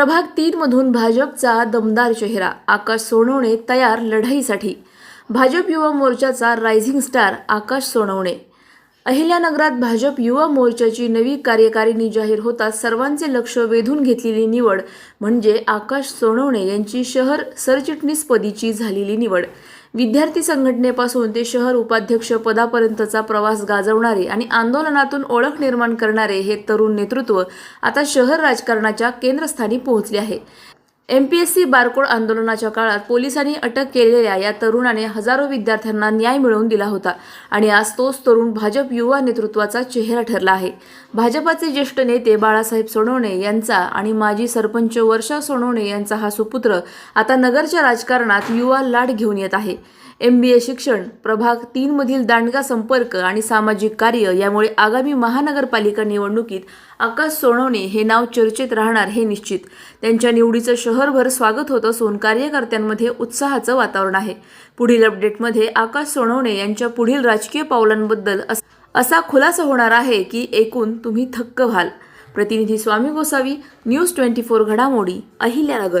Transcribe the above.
प्रभाग तीन मधून भाजपचा दमदार चेहरा आकाश सोनवणे तयार लढाईसाठी. भाजप युवा मोर्चाचा रायझिंग स्टार आकाश सोनवणे. अहिल्यानगरात भाजप युवा मोर्चाची नवी कार्यकारिणी जाहीर होताच सर्वांचे लक्ष वेधून घेतलेली निवड म्हणजे आकाश सोनवणे यांची शहर सरचिटणीसपदीची झालेली निवड. विद्यार्थी संघटनेपासून ते शहर उपाध्यक्ष पदापर्यंतचा प्रवास गाजवणारे आणि आंदोलनातून ओळख निर्माण करणारे हे तरुण नेतृत्व आता शहर राजकारणाच्या केंद्रस्थानी पोहोचले आहे M P S C barcode आंदोलनाच्या काळात पोलिसांनी अटक केलेल्या या तरुणाने हजारो विद्यार्थ्यांना न्याय मिळवून दिला होता आणि आज तोच तरुण भाजप युवा नेतृत्वाचा चेहरा ठरला आहे. भाजपाचे ज्येष्ठ नेते बाळासाहेब सोनवणे यांचा आणि माजी सरपंच वर्षा सोनवणे यांचा हा सुपुत्र आता नगरच्या राजकारणात युवा लाट घेऊन येत आहे. एम बी ए शिक्षण प्रभाग तीनमधील दांडगा संपर्क आणि सामाजिक कार्य यामुळे आगामी महानगरपालिका निवडणुकीत आकाश सोनवणे हे नाव चर्चेत राहणार हे निश्चित. त्यांच्या निवडीचं शहरभर स्वागत होत असून कार्यकर्त्यांमध्ये उत्साहाचं वातावरण आहे. पुढील अपडेटमध्ये आकाश सोनवणे यांच्या पुढील राजकीय पावलांबद्दल असा खुलासा होणार आहे की एकूण तुम्ही थक्क व्हाल. प्रतिनिधी Swami Gosavi news twenty four घडामोडी अहिल्यानगर.